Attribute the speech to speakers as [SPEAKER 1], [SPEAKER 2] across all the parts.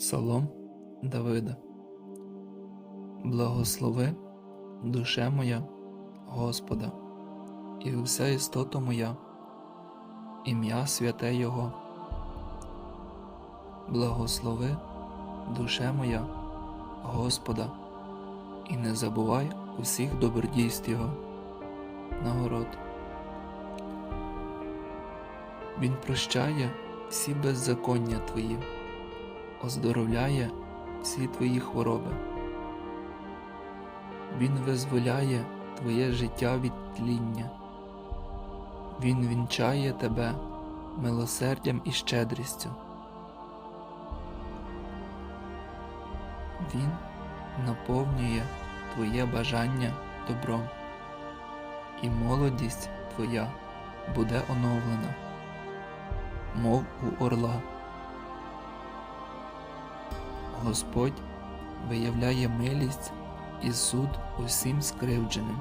[SPEAKER 1] Псалом Давида. Благослови, душе моя, Господа, і вся істота моя, ім'я святе Його. Благослови, душе моя, Господа, і не забувай усіх добродійств Його. Нагород. Він прощає всі беззаконня твої оздоровляє всі твої хвороби. Він визволяє твоє життя від тління. Він вінчає тебе милосердям і щедрістю. Він наповнює твоє бажання добром, і молодість твоя буде оновлена, мов у орла. Господь виявляє милість і суд усім скривдженим.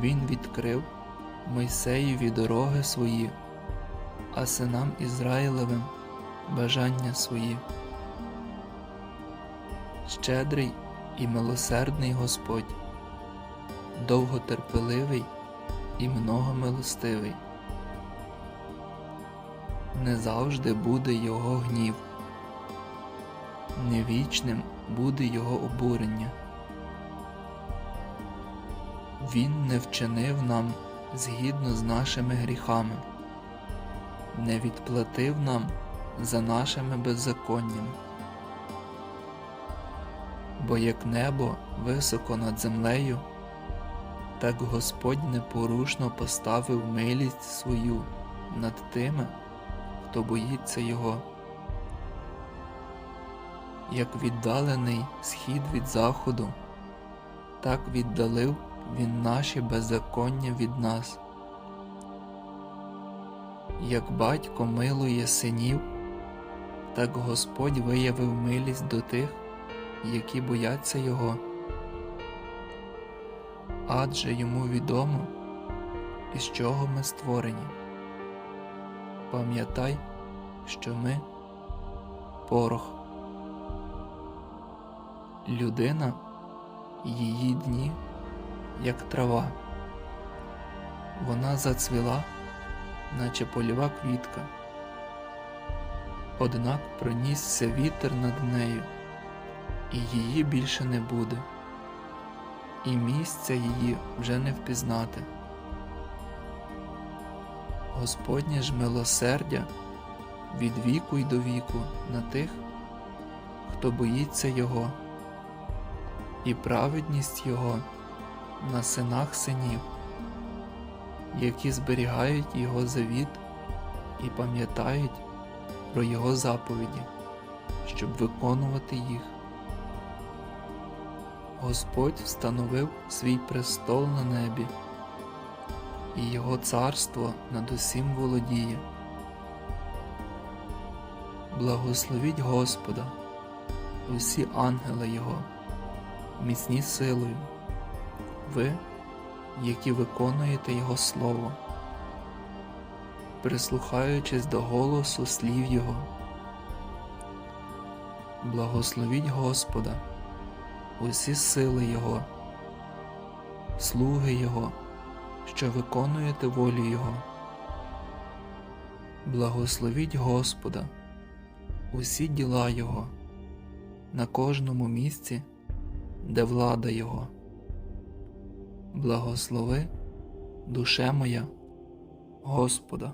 [SPEAKER 1] Він відкрив Мойсеєві дороги свої, а синам Ізраїлевим бажання свої. Щедрий і милосердний Господь, довготерпеливий і многомилостивий. Не завжди буде його гнів невічним буде його обурення. Він не вчинив нам згідно з нашими гріхами, не відплатив нам за нашими беззаконнями. Бо як небо високо над землею, так Господь непорушно поставив милість свою над тими, хто боїться Його як віддалений схід від заходу, так віддалив він наші беззаконня від нас. Як батько милує синів, так Господь виявив милість до тих, які бояться Його. Адже йому відомо, із чого ми створені. Пам'ятай, що ми порох. Людина її дні, як трава, вона зацвіла, наче польова квітка. Однак пронісся вітер над нею, і її більше не буде, і місця її вже не впізнати. Господнє ж милосердя від віку й до віку на тих, хто боїться Його і праведність Його на синах синів, які зберігають Його завіт і пам'ятають про Його заповіді, щоб виконувати їх. Господь встановив свій престол на небі, і Його царство над усім володіє. Благословіть Господа, усі ангели Його міцні силою, ви, які виконуєте Його Слово, прислухаючись до голосу слів Його. Благословіть Господа, усі сили Його, слуги Його, що виконуєте волю Його. Благословіть Господа, усі діла Його на кожному місці де влада Його. Благослови, душе моя, Господа.